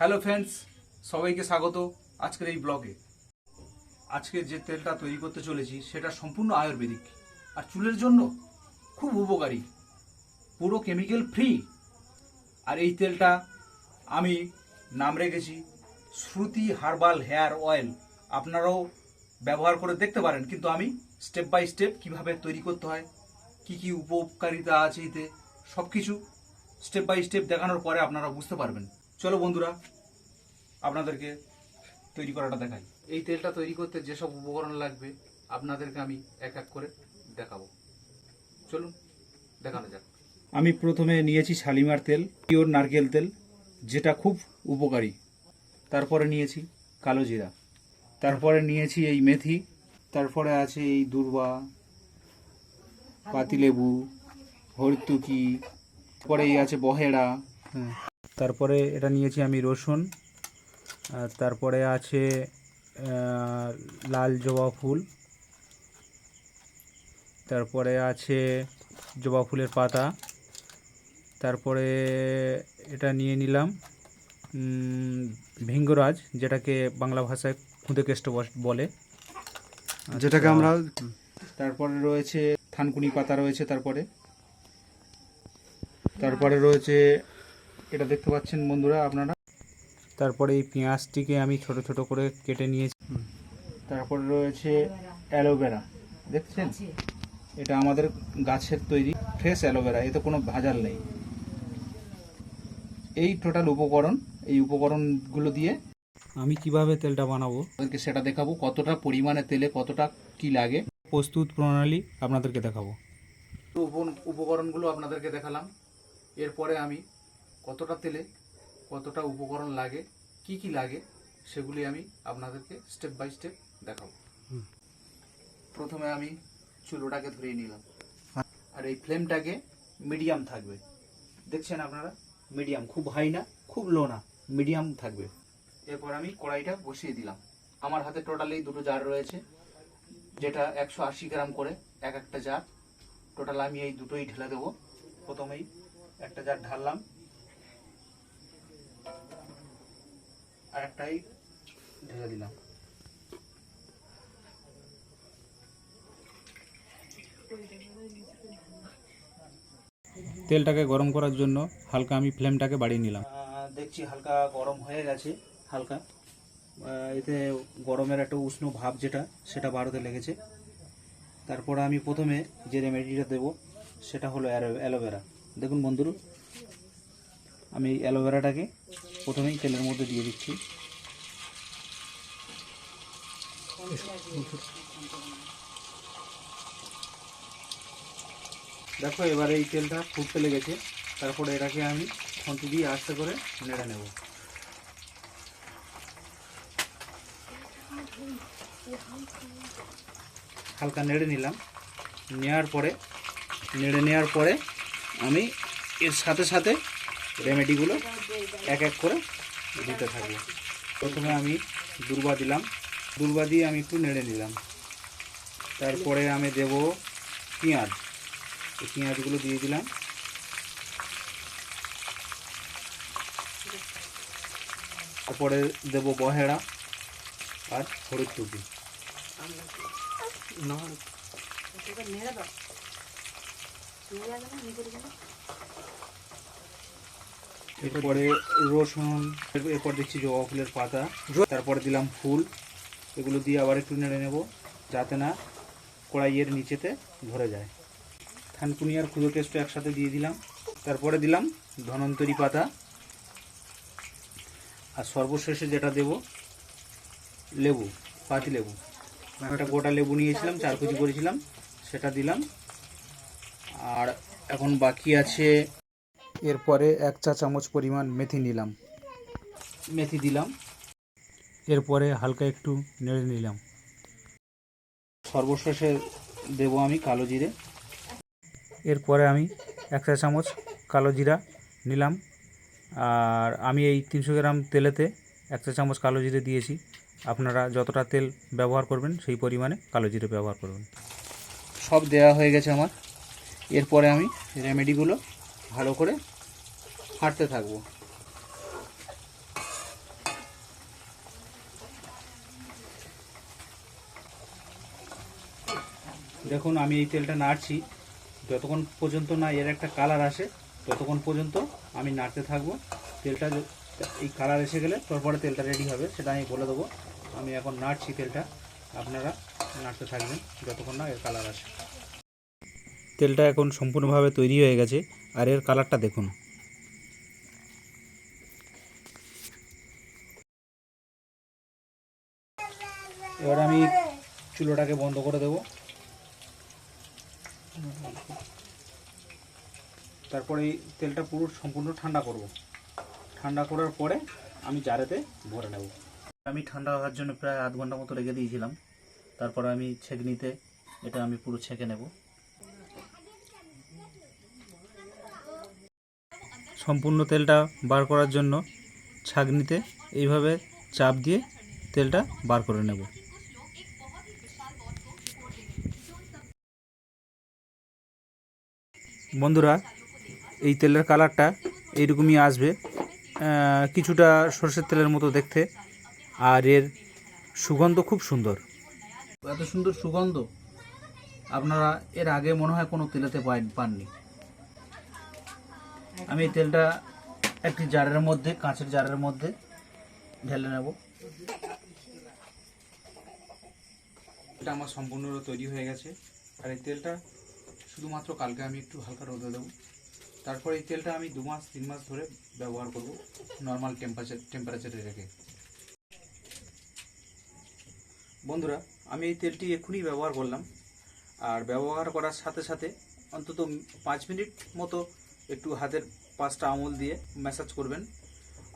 Hello friends সবাইকে স্বাগত আজকের এই ব্লগে আজকে যে তেলটা তৈরি করতে চলেছি, সেটা সম্পূর্ণ আয়ুর্বেদিক। আর চুলের জন্য খুব উপকারী। পুরো কেমিক্যাল ফ্রি আর এই তেলটা আমি নাম রেখেছি শ্রুতি হার্বাল হেয়ার অয়েল। আপনারাও ব্যবহার করে দেখতে পারেন, কিন্তু আমি স্টেপ বাই স্টেপ কীভাবে তৈরি করতে হয়, কি কি উপকারিতা আছে এতে সব কিছু স্টেপ বাই স্টেপ দেখানোর পরে আপনারা বুঝতে পারবেন। চলো বন্ধুরা আপনাদেরকে তৈরি করাটা দেখাই। এই তেলটা তৈরি করতে যেসব উপকরণ লাগবে আপনাদেরকে আমি এক এক করে দেখাবো। চলুন দেখানো যাক। আমি প্রথমে নিয়েছি শালিমার তেল পিওর নারকেল তেল যেটা খুব উপকারী। তারপরে নিয়েছি কালো জিরা। তারপরে নিয়েছি এই মেথি। তারপরে আছে এই দুর্বা পাতিলেবু হরতুকি পরে এই আছে বহেড়া হ্যাঁ। তারপরে এটা নিয়েছি আমি রসুন তারপরে আছে লাল জবা ফুল তারপরে আছে জবা ফুলের পাতা তারপরে এটা নিয়ে নিলাম ভিঙ্গরাজ যেটাকে বাংলা ভাষায় খুদে কেষ্ট বলে। যেটাকে আমরা তারপরে রয়েছে থানকুনি পাতা রয়েছে তারপরে তারপরে রয়েছে এটা দেখতে পাচ্ছেন বন্ধুরা আপনারা। তারপরে এই পেঁয়াজটিকে আমি ছোট ছোট করে কেটে নিয়েছি। তারপরে রয়েছে অ্যালোভেরা। দেখছেন? এটা আমাদের গাছের তৈরি ফ্রেশ অ্যালোভেরা এতে কোনো ভাজাল নেই। এই টোটাল উপকরণ এই উপকরণগুলো দিয়ে আমি কীভাবে তেলটা বানাবো? আপনাদেরকে সেটা দেখাবো কতটা পরিমাণে তেলে কতটা কি লাগে। প্রস্তুত প্রণালী আপনাদেরকে দেখাবো। উপ- উপকরণগুলো আপনাদেরকে দেখালাম। এরপরে আমি কতটা তেলে কতটা উপকরণ লাগে কি কি লাগে সেগুলি আমি আপনাদেরকে স্টেপ বাই স্টেপ দেখাবো। প্রথমে আমি চুলোটাকে ধরিয়ে নিলাম। আর এই ফ্লেমটাকে মিডিয়াম থাকবে। দেখছেন আপনারা? মিডিয়াম খুব হাই না খুব লো না মিডিয়াম থাকবে। এরপর আমি কড়াইটা বসিয়ে দিলাম। আমার হাতে টোটালি দুটো জার রয়েছে যেটা একশো আশি গ্রাম করে এক একটা জার টোটাল আমি এই দুটোই ঢেলে দেবো। প্রথমেই একটা জার ঢাললাম। আর একটাই ঢেলে দিলাম। তেলটাকে গরম করার জন্য হালকা আমি ফ্লেমটাকে বাড়িয়ে নিলাম। দেখছি হালকা গরম হয়ে গেছে হালকা। এতে গরমের একটা উষ্ণ ভাব যেটা সেটা বাড়তে লেগেছে। তারপর আমি প্রথমে যে রেমেডিটা দেব সেটা হলো অ্যালো- অ্যালোভেরা। দেখুন বন্ধুরা আমি এই অ্যালোভেরাটাকে প্রথমেই তেলের মধ্যে দিয়ে দিচ্ছি। দেখো, এবারে এই তেলটা ফুটতে লেগেছে তারপরে এটাকে আমি খন্তি দিয়ে আস্তে করে নেড়ে নেব। হালকা নেড়ে নিলাম। নেওয়ার পরে, নেড়ে নেওয়ার পরে আমি এর সাথে সাথে রেমেডিগুলো এক এক করে দিতে থাকব প্রথমে আমি দুর্বা দিলাম। দুর্বা দিয়ে আমি একটু নেড়ে নিলাম। তারপরে আমি দেব পেঁয়াজ। এই পেঁয়াজগুলো দিয়ে দিলাম। তারপরে দেব বহেড়া আর হলুদ টুপি। এরপরে রসুন, এরপর দিচ্ছি জবা ফুলের পাতা। তারপরে দিলাম ফুল। এগুলো দিয়ে আবার একটু নেড়ে নেব, যাতে না কড়াইয়ের নিচেতে ধরে যায়। থানকুনি আর খুদো পেস্ট একসাথে দিয়ে দিলাম। তারপরে দিলাম ধনন্তরি পাতা। আর সর্বশেষে যেটা দেব, লেবু, পাতি লেবু। একটা গোটা লেবু নিয়েছিলাম, চার কুচি করেছিলাম, সেটা দিলাম। আর এখন বাকি আছে এরপরে এক চা চামচ পরিমাণ মেথি নিলাম। মেথি দিলাম। এরপরে হালকা একটু নেড়ে নিলাম। সর্বশেষে দেব আমি কালো জিরে। এরপরে আমি এক চা চামচ কালো জিরা নিলাম। আর আমি এই তিনশো গ্রাম তেলেতে এক চা চামচ কালো জিরে দিয়েছি। আপনারা যতটা তেল ব্যবহার করবেন সেই পরিমাণে কালো জিরে ব্যবহার করবেন। সব দেওয়া হয়ে গেছে আমার। এরপরে আমি রেমেডিগুলো ভালো করে হাঁটতে থাকব। দেখুন, আমি এই তেলটা নাড়ছি। যতক্ষণ পর্যন্ত না এর একটা কালার আসে, ততক্ষণ পর্যন্ত আমি নাড়তে থাকব। তেলটা এই কালার এসে গেলে তারপরে তেলটা রেডি হবে, সেটা আমি বলে দেবো। আমি এখন নাড়ছি তেলটা, আপনারা নাড়তে থাকবেন, যতক্ষণ না এর কালার আসে। তেলটা এখন সম্পূর্ণভাবে তৈরি হয়ে গেছে, আর এর কালারটা দেখুন। এবার আমি চুলোটাকে বন্ধ করে দেব। তারপরে এই তেলটা পুরো সম্পূর্ণ ঠান্ডা করব। ঠান্ডা করার পরে আমি জারেতে ভরে নেব। আমি ঠান্ডা হওয়ার জন্য প্রায় আধ ঘণ্টা মতো রেখে দিয়েছিলাম। তারপরে আমি ছেঁকনিতে এটা আমি পুরো ছেঁকে নেব। সম্পূর্ণ তেলটা বার করার জন্য ছাঁকনিতে এইভাবে চাপ দিয়ে তেলটা বার করে নেব। বন্ধুরা, এই তেলের কালারটা এইরকমই আসবে কিছুটা সর্ষের তেলের মতো দেখতে, আর এর সুগন্ধ খুব সুন্দর। এত সুন্দর সুগন্ধ, আপনারা এর আগে মনে হয় কোনো তেলেতে পান- পাননি। আমি এই তেলটা একটি জারের মধ্যে কাঁচের জারের মধ্যে ঢেলে নেব। এটা আমার সম্পূর্ণ তৈরি হয়ে গেছে। আর এই তেলটা শুধুমাত্র কালকে আমি একটু হালকা রোদে দেবো। তারপর এই তেলটা আমি দু মাস তিন মাস ধরে ব্যবহার করব নর্মাল টেম্পারেচার টেম্পারেচারে রেখে। বন্ধুরা আমি এই তেলটি এক্ষুনি ব্যবহার করলাম। আর ব্যবহার করার সাথে সাথে অন্তত পাঁচ মিনিট মতো একটু হাতের পাঁচটা আঙুল দিয়ে ম্যাসাজ করবেন।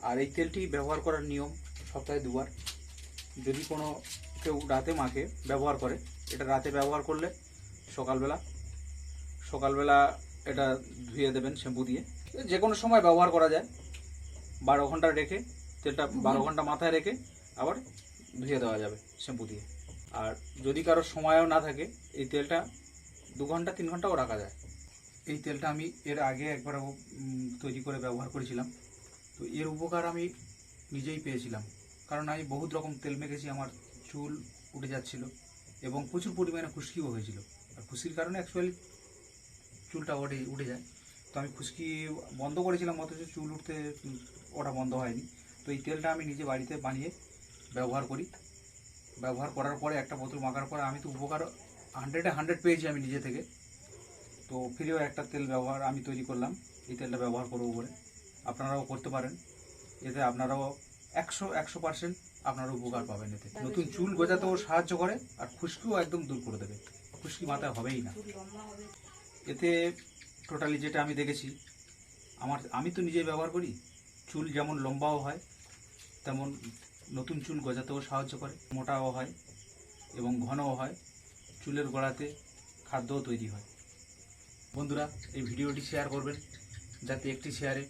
আর এই তেলটি ব্যবহার করার নিয়ম সপ্তাহে দুবার। যদি কোনো কেউ রাতে মাখে, ব্যবহার করে, এটা রাতে ব্যবহার করলে সকালবেলা সকালবেলা এটা ধুয়ে দেবেন শ্যাম্পু দিয়ে। যে কোনো সময় ব্যবহার করা যায়। বারো ঘণ্টা রেখে, তেলটা বারো ঘণ্টা মাথায় রেখে আবার ধুয়ে দেওয়া যাবে শ্যাম্পু দিয়ে। আর যদি কারোর সময়ও না থাকে, এই তেলটা দু ঘণ্টা, তিন ঘন্টাও রাখা যায়। এই তেলটা আমি এর আগে একবার তৈরি করে ব্যবহার করেছিলাম। তো এর উপকার আমি নিজেই পেয়েছিলাম। কারণ আমি বহুত রকম তেল মেখেছি, আমার চুল উঠে যাচ্ছিল এবং প্রচুর পরিমাণে খুশকিও হয়েছিল। আর খুশকির কারণে অ্যাকচুয়ালি চুলটা ওঠে, উঠে যায়। তো আমি খুশকি বন্ধ করেছিলাম, অথচ চুল উঠতে ওটা বন্ধ হয়নি। তো এই তেলটা আমি নিজে বাড়িতে বানিয়ে ব্যবহার করি। ব্যবহার করার পরে একটা বোতল মাখার পরে আমি তো উপকার হান্ড্রেডে হান্ড্রেড পেয়েছি আমি নিজে থেকে। তো ফ্রিও একটা তেল ব্যবহার আমি তৈরি করলাম। এই তেলটা ব্যবহার করব বলে। আপনারাও করতে পারেন। এতে আপনারাও একশো একশো পার্সেন্ট আপনারা উপকার পাবেন এতে। নতুন চুল গজাতেও সাহায্য করে আর খুশকিও একদম দূর করে দেবে। খুশকি মাথায় হবেই না। এতে টোটালি যেটা আমি দেখেছি আমার আমি তো নিজেই ব্যবহার করি। চুল যেমন লম্বাও হয় তেমন নতুন চুল গজাতেও সাহায্য করে। মোটাও হয় এবং ঘনও হয়। চুলের গোড়াতে খাদ্যও তৈরি হয়। বন্ধুরা, এই ভিডিওটি শেয়ার করবেন যাতে একটি শেয়ারে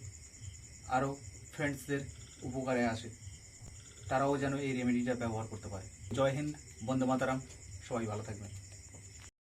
আরও ফ্রেন্ডসদের উপকারে আসে। তারাও যেন এই রেমেডিটা ব্যবহার করতে পারে। জয় হিন্দ, বন্দে মাতারাম, সবাই ভালো থাকবেন।